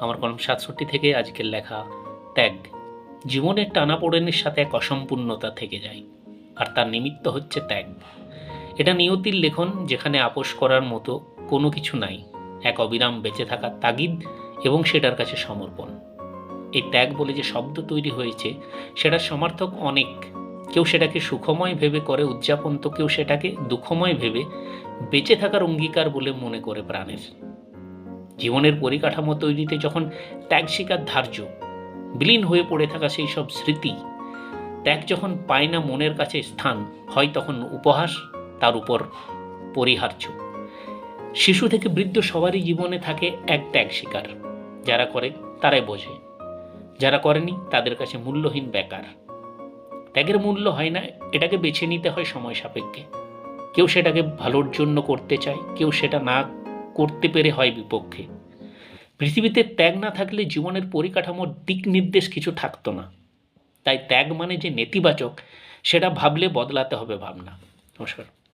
আমার কলম সাতষট্টি থেকে আজকের লেখা ত্যাগ। জীবনের টানাপোড়েনের সাথে এক অসম্পূর্ণতা থেকে যায়, আর তার নিমিত্ত হচ্ছে ত্যাগ। এটা নিয়তির লেখন যেখানে আপোষ করার মতো কোনো কিছু নাই, এক অবিরাম বেঁচে থাকার তাগিদ এবং সেটার কাছে সমর্পণ। এই ত্যাগ বলে যে শব্দ তৈরি হয়েছে, সেটার সমার্থক অনেক। কেউ সেটাকে সুখময় ভেবে করে উদযাপন, তো কেউ সেটাকে দুঃখময় ভেবে বেঁচে থাকার অঙ্গীকার বলে মনে করে প্রাণের। জীবনের পরিকাঠামো তৈরিতে যখন ত্যাগ শিকার ধার্য, বিলীন হয়ে পড়ে থাকা সেই সব স্মৃতি, ত্যাগ যখন পায় না মনের কাছে স্থান, হয় তখন উপহাস, তার উপর পরিহার্য। শিশু থেকে বৃদ্ধ সবারই জীবনে থাকে এক ত্যাগ শিকার যারা করে, তারাই বোঝে। যারা করেনি, তাদের কাছে মূল্যহীন বেকার। ত্যাগের মূল্য হয় না, এটাকে বেছে নিতে হয় সময় সাপেক্ষে। কেউ সেটাকে ভালোর জন্য করতে চায়, কেউ সেটা না করতে পেরে হয় বিপক্ষে। পৃথিবীতে ত্যাগ না থাকলে জীবনের পরিকাঠামোর দিক নির্দেশ কিছু থাকতো না। তাই ত্যাগ মানে যে নেতিবাচক, সেটা ভাবলে বদলাতে হবে ভাবনা। নমস্কার।